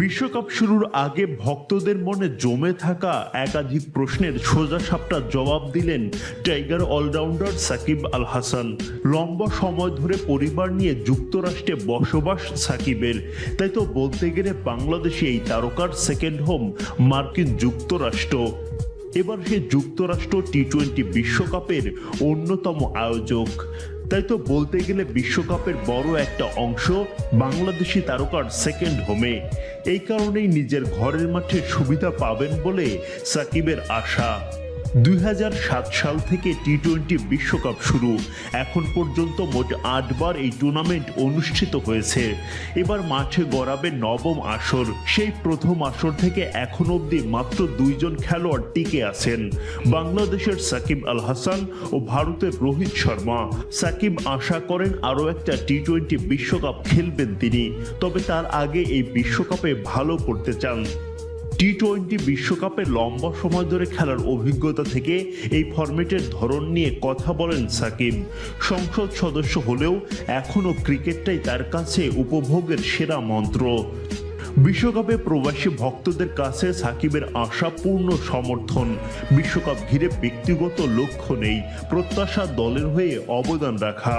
বিশ্বকাপ শুরুর আগে ভক্তদের মনে জমে থাকা একাধিক প্রশ্নের সোজা সাপটা জবাব দিলেন টাইগার অলরাউন্ডার সাকিব আল হাসান। লম্বা সময় ধরে পরিবার নিয়ে যুক্তরাষ্ট্রে বসবাস সাকিবের। তাই তো বলতে গেলে বাংলাদেশে এই তারকার সেকেন্ড হোম মার্কিন যুক্তরাষ্ট্র। এবার সে যুক্তরাষ্ট্র টি টোয়েন্টি বিশ্বকাপের অন্যতম আয়োজক। তাই তো বলতে গেলে বিশ্বকাপের বড় একটা অংশ বাংলাদেশি তারকার সেকেন্ড হোমে এই কারণেই নিজের ঘরের মাঠে সুবিধা পাবেন বলে সাকিবের আশা। দুই হাজার সাত সাল থেকে টি টোয়েন্টি বিশ্বকাপ শুরু। এখন পর্যন্ত মোট আটবার এই টুর্নামেন্ট অনুষ্ঠিত হয়েছে। এবার মাঠে গড়াবে নবম আসর। সেই প্রথম আসর থেকে এখন অবধি মাত্র দুইজন খেলোয়াড় টিকে আছেন। বাংলাদেশের সাকিব আল হাসান ও ভারতের রোহিত শর্মা। সাকিব আশা করেন আরও একটা টি টোয়েন্টি বিশ্বকাপ খেলবেন তিনি। তবে তার আগে এই বিশ্বকাপে ভালো করতে চান। টি টোয়েন্টি বিশ্বকাপে লম্বা সময় ধরে খেলার অভিজ্ঞতা থেকে এই ফরম্যাটের ধরন নিয়ে কথা বলেন সাকিব। সংসদ সদস্য হলেও এখনও ক্রিকেটটাই তার কাছে উপভোগের সেরা মন্ত্র। বিশ্বকাপে প্রবাসী ভক্তদের কাছে সাকিবের আশা পূর্ণ সমর্থন। বিশ্বকাপ ঘিরে ব্যক্তিগত লক্ষ্য নেই, প্রত্যাশা দলের হয়ে অবদান রাখা।